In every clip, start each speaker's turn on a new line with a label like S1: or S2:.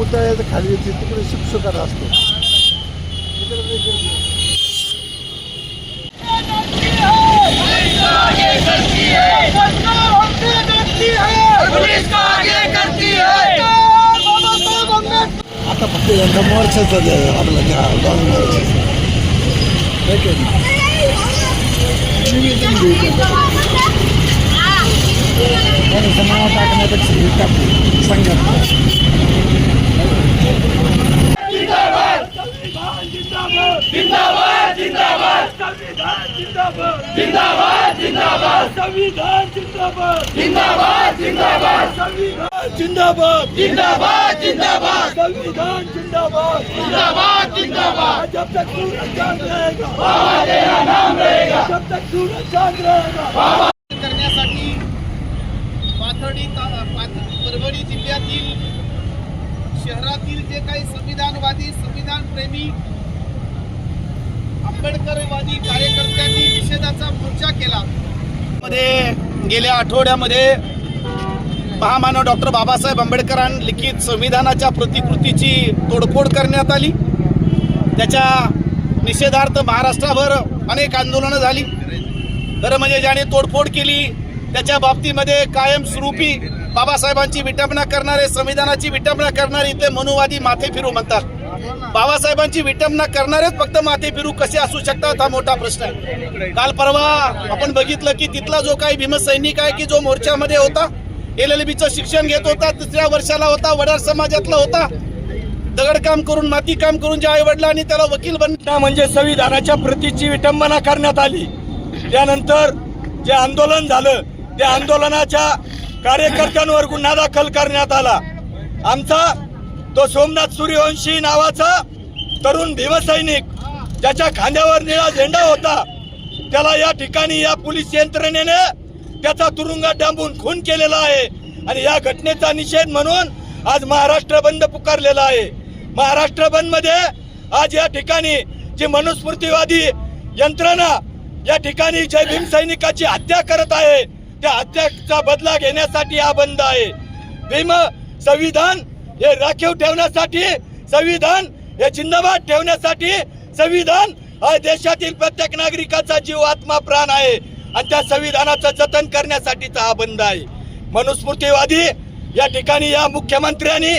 S1: तिकडे खाली येते तिकडे शुकशुकाट असतो.
S2: है
S1: आता फक्त यंदा मोर्चाचा आपला त्या डॉन मोर्चाचा. टाकण्यापेक्षा हे टाकू संघटना.
S2: जिंदाबाद। जिंदाबाद संविधान जिंदाबाद। जिंदाबाद जिंदाबाद। संविधान जिंदाबाद। जिंदाबाद जिंदाबाद। संविधान जिंदाबाद। जिंदाबाद जिंदाबाद। संविधान जिंदाबाद। जिंदाबाद जिंदाबाद। जब तक सूरज चाँद रहेगा। बाबा तेरा नाम रहेगा। जब तक सूरज चाँद रहेगा।
S3: करण्यासाठी पाथर्डी परभणी जिल्ह्यातील शहरातील जे काही संविधानवादी संविधानप्रेमी आंबेडकरवादी कार्यकर्त्यांनी निषेधाचा मोर्चा केला. मध्ये गेल्या आठवड्यामध्ये महामानव डॉक्टर बाबासाहेब आंबेडकरांनी लिखित संविधानाच्या प्रतिकृतीची तोडफोड करण्यात आली. त्याच्या निषेधार्थ महाराष्ट्राभर अनेक आंदोलनं झाली. खरं म्हणजे ज्याने तोडफोड केली त्याच्या बाबतीमध्ये कायमस्वरूपी बाबासाहेबांची विटंबना करणारे संविधानाची विटंबना करणारे इथे मनुवादी माथे फिरू म्हणतात. बाबासाहेबांची विटंबना करणारेच फक्त माथे फिरू कसे असू शकतात हा मोठा प्रश्न आहे. काल परवा आपण बघितलं की तिथला जो काही भीमसैनिक आहे की जो मोर्चामध्ये होता एल एल बीचं शिक्षण घेत होता तिसऱ्या वर्षाला होता वडार समाजातला होता दगडकाम करून माती काम करून ज्या आई आणि त्याला वकील
S4: बनता म्हणजे संविधानाच्या प्रतीची विटंबना करण्यात आली. त्यानंतर जे आंदोलन झालं त्या आंदोलनाच्या कार्यकर्त्यांवर गुन्हा दाखल करण्यात आला. आमचा तो सोमनाथ सूर्यवंशी नावाचा तरुण भीमसैनिक ज्याच्या खांद्यावर निळा झेंडा होता त्याला या ठिकाणी या पोलीस यंत्रणेने त्याचा तुरुंगात डांबून खून केलेला आहे. आणि या घटनेचा निषेध म्हणून आज महाराष्ट्र बंद पुकारलेला आहे. महाराष्ट्र बंदमध्ये आज या ठिकाणी जी मनुस्मृतीवादी यंत्रणा या ठिकाणी जय भीम सैनिकाची हत्या करत आहे त्या हत्याचा बदला घेण्यासाठी हा बंद आहे. भीम संविधान हे राखीव ठेवण्यासाठी संविधान हे जिंदाबाद ठेवण्यासाठी संविधान हा देशातील प्रत्येक नागरिकाचा जीव आत्मा प्राण आहे. आणि त्या संविधानाचं जतन करण्यासाठीचा हा बंद आहे. मनुस्मृतीवादी या ठिकाणी या मुख्यमंत्र्यांनी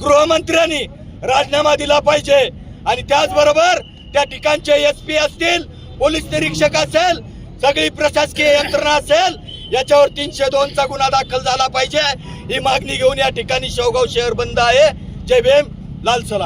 S4: गृहमंत्र्यांनी राजीनामा दिला पाहिजे. आणि त्याचबरोबर त्या ठिकाणचे एस पी असतील पोलीस निरीक्षक असेल सगळी प्रशासकीय यंत्रणा असेल याच्यावर तीनशे दोनचा गुन्हा दाखल झाला पाहिजे. ही मागणी घेऊन या ठिकाणी शेवगाव शहर बंद आहे. जय भीम लाल सलाम.